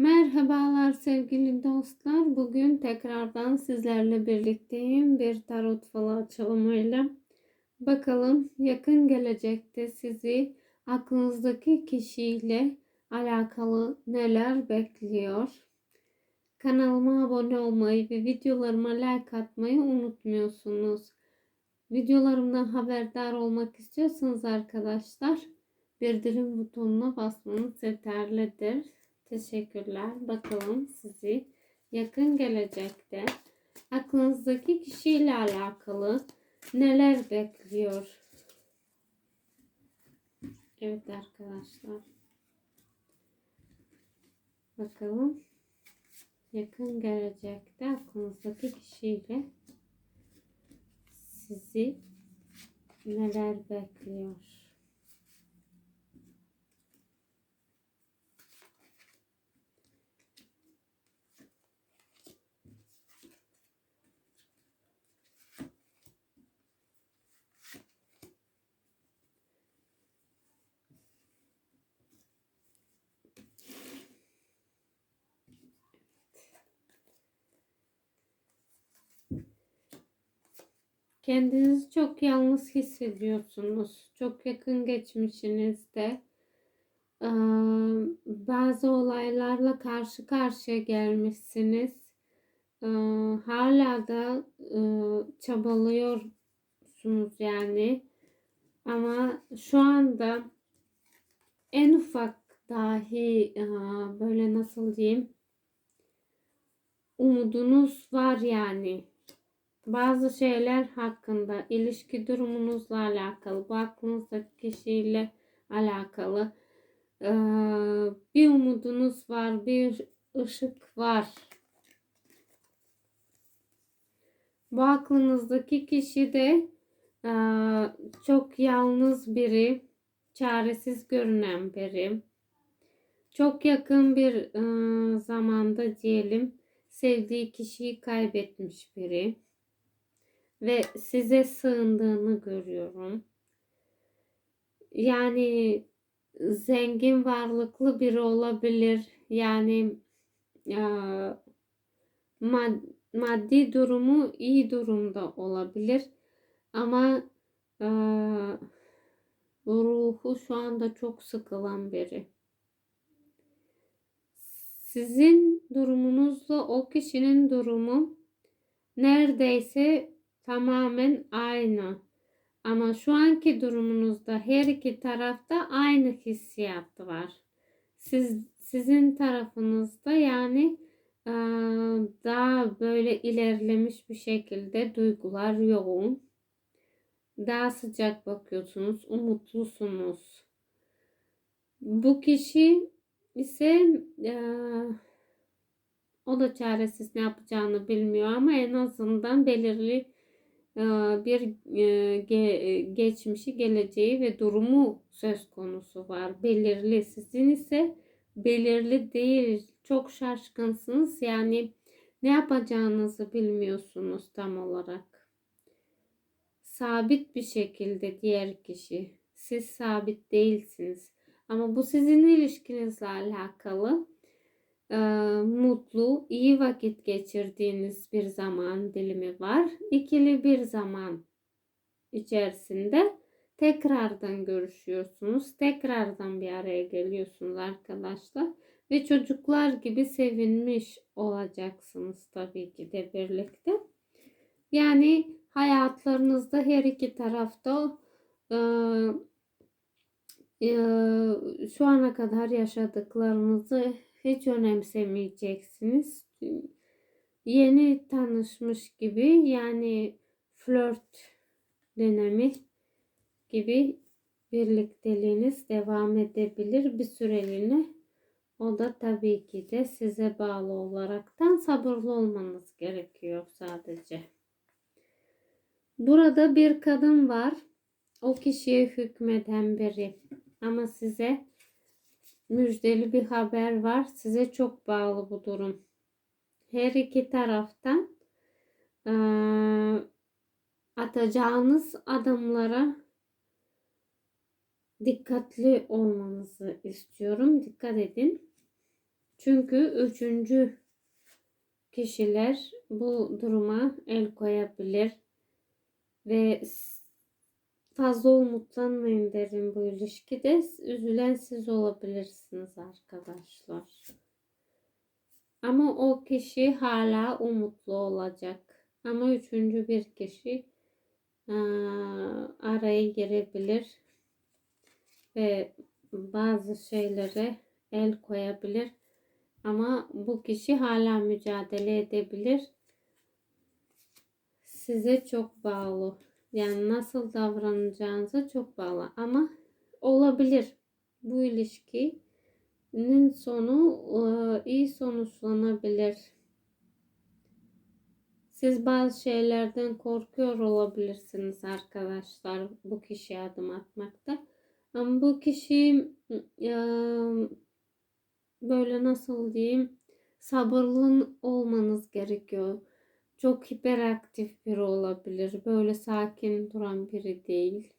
Merhabalar sevgili dostlar. Bugün tekrardan sizlerle birlikteyim. Bir tarot falı açılımıyla. Bakalım yakın gelecekte sizi aklınızdaki kişiyle alakalı neler bekliyor? Kanalıma abone olmayı ve videolarıma like atmayı unutmuyorsunuz. Videolarımdan haberdar olmak istiyorsanız arkadaşlar bildirim butonuna basmanız yeterlidir. Teşekkürler. Bakalım sizi yakın gelecekte aklınızdaki kişiyle alakalı neler bekliyor? Evet arkadaşlar. Bakalım yakın gelecekte aklınızdaki kişiyle sizi neler bekliyor? Kendinizi çok yalnız hissediyorsunuz. Çok yakın geçmişinizde bazı olaylarla karşı karşıya gelmişsiniz. Hala da çabalıyorsunuz yani. Ama şu anda en ufak dahi böyle nasıl diyeyim umudunuz var yani bazı şeyler hakkında ilişki durumunuzla alakalı, bu aklınızdaki kişiyle alakalı bir umudunuz var, bir ışık var. Bu aklınızdaki kişi de çok yalnız biri, çaresiz görünen biri. Çok yakın bir zamanda diyelim sevdiği kişiyi kaybetmiş biri ve size sığındığını görüyorum. Yani zengin varlıklı biri olabilir. Yani e, mad- maddi durumu iyi durumda olabilir. Ama e, ruhu şu anda çok sıkılan biri. Sizin durumunuzla o kişinin durumu neredeyse tamamen aynı. Ama şu anki durumunuzda her iki tarafta aynı hissiyat var. Siz sizin tarafınızda yani daha böyle ilerlemiş bir şekilde duygular yoğun. Daha sıcak bakıyorsunuz, umutlusunuz. Bu kişi ise e, o da çaresiz ne yapacağını bilmiyor ama en azından belirli bir e, ge, geçmişi, geleceği ve durumu söz konusu var. Belirli. Sizin ise belirli değil. Çok şaşkınsınız. Yani ne yapacağınızı bilmiyorsunuz tam olarak. Sabit bir şekilde diğer kişi. Siz sabit değilsiniz. Ama bu sizin ilişkinizle alakalı e, mutlu, iyi vakit geçirdiğiniz bir zaman dilimi var. İkili bir zaman içerisinde tekrardan görüşüyorsunuz. Tekrardan bir araya geliyorsunuz arkadaşlar. Ve çocuklar gibi sevinmiş olacaksınız tabii ki de birlikte. Yani hayatlarınızda her iki tarafta e, e, şu ana kadar yaşadıklarınızı hiç önemsemeyeceksiniz. Yeni tanışmış gibi yani flört dönemi gibi birlikteliğiniz devam edebilir bir süreliğine. O da tabii ki de size bağlı olaraktan sabırlı olmanız gerekiyor sadece. Burada bir kadın var. O kişiye hükmeden biri. Ama size müjdeli bir haber var. Size çok bağlı bu durum. Her iki taraftan e, atacağınız adımlara dikkatli olmanızı istiyorum. Dikkat edin. Çünkü üçüncü kişiler bu duruma el koyabilir ve fazla umutlanmayın derim bu ilişkide. Üzülen siz olabilirsiniz arkadaşlar. Ama o kişi hala umutlu olacak. Ama üçüncü bir kişi araya girebilir ve bazı şeylere el koyabilir. Ama bu kişi hala mücadele edebilir. Size çok bağlı. Yani nasıl davranacağınıza çok bağlı. Ama olabilir. Bu ilişkinin sonu e, iyi sonuçlanabilir. Siz bazı şeylerden korkuyor olabilirsiniz arkadaşlar bu kişiye adım atmakta. Ama bu kişi e, böyle nasıl diyeyim sabırlı olmanız gerekiyor. Çok hiperaktif biri olabilir. Böyle sakin duran biri değil.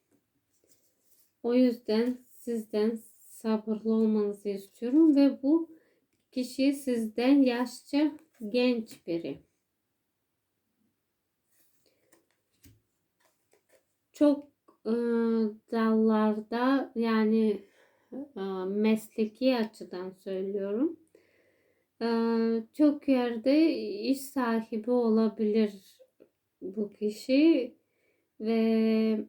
O yüzden sizden sabırlı olmanızı istiyorum ve bu kişi sizden yaşça genç biri. Çok e, dallarda yani e, mesleki açıdan söylüyorum. Çok yerde iş sahibi olabilir bu kişi ve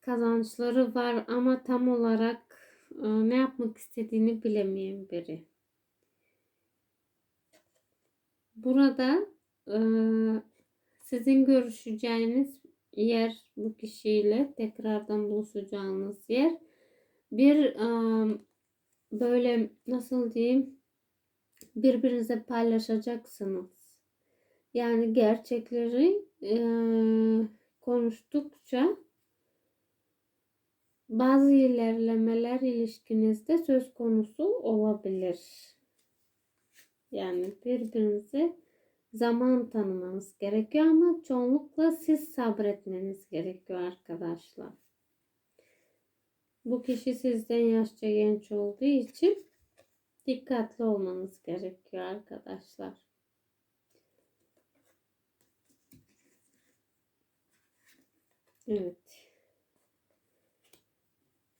kazançları var ama tam olarak ne yapmak istediğini bilemeyen biri. Burada sizin görüşeceğiniz yer bu kişiyle tekrardan buluşacağınız yer bir böyle nasıl diyeyim birbirinize paylaşacaksınız. Yani gerçekleri e, konuştukça bazı ilerlemeler ilişkinizde söz konusu olabilir. Yani birbirinize zaman tanımanız gerekiyor ama çoğunlukla siz sabretmeniz gerekiyor arkadaşlar. Bu kişi sizden yaşça genç olduğu için dikkatli olmanız gerekiyor arkadaşlar. Evet.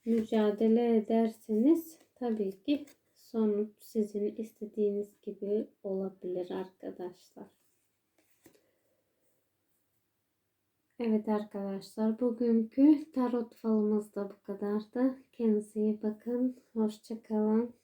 Mücadele ederseniz tabii ki sonuç sizin istediğiniz gibi olabilir arkadaşlar. Evet arkadaşlar bugünkü tarot falımız da bu kadardı. Kendinize iyi bakın. Hoşçakalın.